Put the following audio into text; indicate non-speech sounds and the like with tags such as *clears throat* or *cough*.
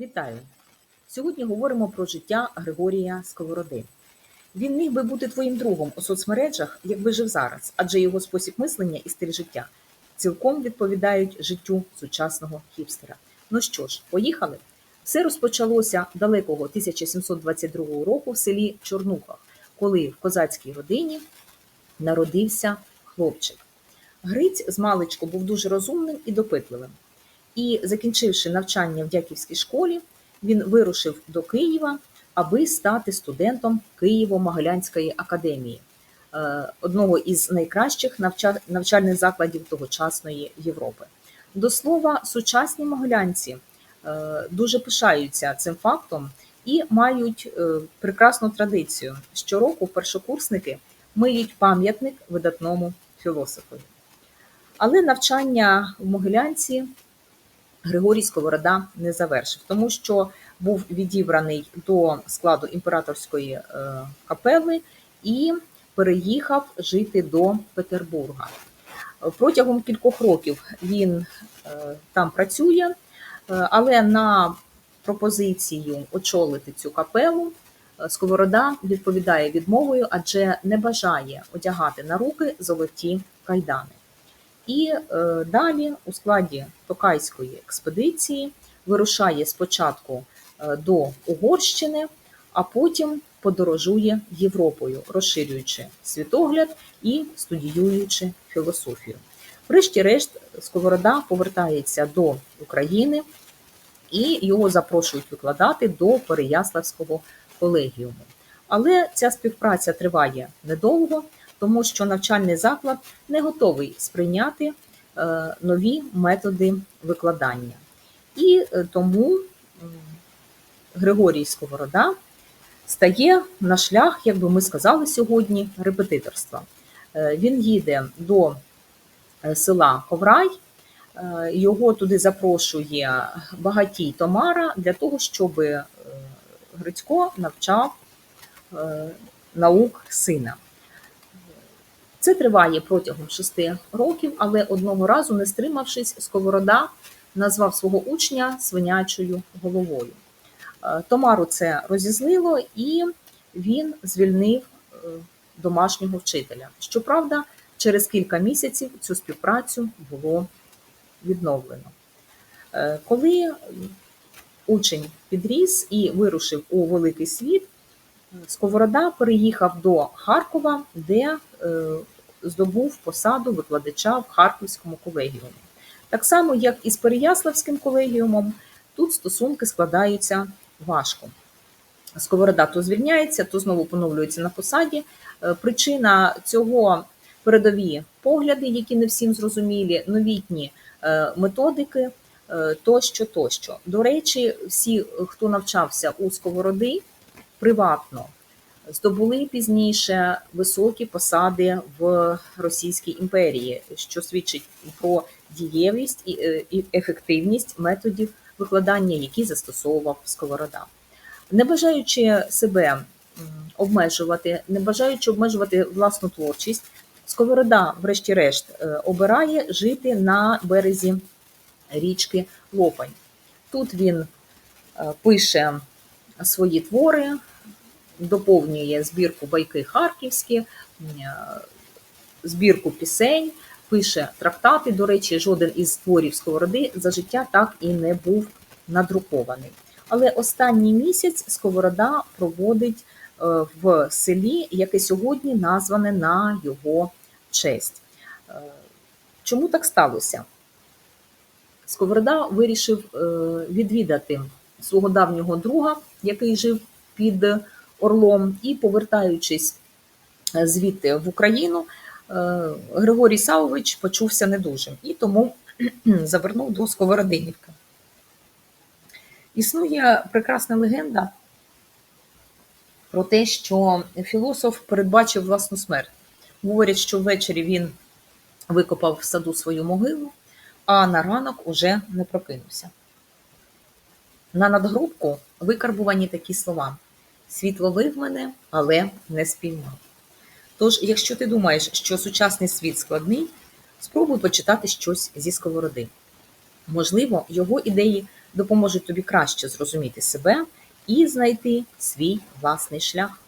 Вітаю! Сьогодні говоримо про життя Григорія Сковороди. Він міг би бути твоїм другом у соцмережах, якби жив зараз, адже його спосіб мислення і стиль життя цілком відповідають життю сучасного хіпстера. Ну що ж, поїхали? Все розпочалося далекого 1722 року в селі Чорнухах, коли в козацькій родині народився хлопчик. Гриць з маличку був дуже розумним і допитливим. І, закінчивши навчання в Дяківській школі, він вирушив до Києва, аби стати студентом Києво-Могилянської академії, е, одного із найкращих навчальних закладів тогочасної Європи. До слова, сучасні могилянці е, дуже пишаються цим фактом і мають е, прекрасну традицію. Щороку першокурсники миють пам'ятник видатному філософові. Але навчання в Могилянці Григорій Сковорода не завершив, тому що був відібраний до складу імператорської е, капели і переїхав жити до Петербурга. Протягом кількох років він е, там працює, е, але на пропозицію очолити цю капелу Сковорода відповідає відмовою, адже не бажає одягати на руки золоті кайдани. І е, далі у складі Токайської експедиції вирушає спочатку е, до Угорщини, а потім подорожує Європою, розширюючи світогляд і студіюючи філософію. Врешті-решт, Сковорода повертається до України і його запрошують викладати до Переяславського колегіуму. Але ця співпраця триває недовго, тому що навчальний заклад не готовий сприйняти е, нові методи викладання. І е, тому Григорій Сковорода стає на шлях, як би ми сказали сьогодні, репетиторства. Е, Він їде до села Коврай, його туди запрошує багатій Томара для того, щоб Грицько навчав наук сина. Це триває протягом шести років, але одного разу, не стримавшись, Сковорода назвав свого учня свинячою головою. Е, Томару це розізлило, і він звільнив е, домашнього вчителя. Щоправда, через кілька місяців цю співпрацю було відновлено. Е, Коли учень підріс і вирушив у великий світ, Сковорода переїхав до Харкова, де здобув посаду викладача в Харківському колегіумі. Так само, як і з Переяславським колегіумом, тут стосунки складаються важко. Сковорода то звільняється, то знову поновлюється на посаді. Е, Причина цього передові погляди, які не всім зрозумілі, новітні е, методики е, тощо, тощо. До речі, всі, хто навчався у Сковороди, приватно здобули пізніше високі посади в Російській імперії, що свідчить про дієвість і е, ефективність методів викладання, які застосовував Сковорода. Не бажаючи себе обмежувати, не бажаючи обмежувати власну творчість, Сковорода, врешті-решт, е, обирає жити на березі річки Лопань. Тут він е, пише свої твори, доповнює збірку байки харківські, е, збірку пісень, пише трактати. До речі, жоден із творів Сковороди за життя так і не був надрукований. Але останній місяць Сковорода проводить е, в селі, яке сьогодні назване на його честь. Е, Чому так сталося? Сковорода вирішив відвідати свого давнього друга, який жив під Орлом, і, повертаючись е, звідти в Україну, е, Григорій Савович почувся недужим і тому *clears throat* завернув до Сковородинівки. Існує прекрасна легенда про те, що філософ передбачив власну смерть. Говорять, що ввечері він викопав в саду свою могилу, а на ранок уже не прокинувся. На надгробку викарбувані такі слова: Світ ловив мене, але не спіймав. Тож, якщо ти думаєш, що сучасний світ складний, спробуй почитати щось зі сковороди. Можливо, його ідеї допоможуть тобі краще зрозуміти себе і знайти свій власний шлях.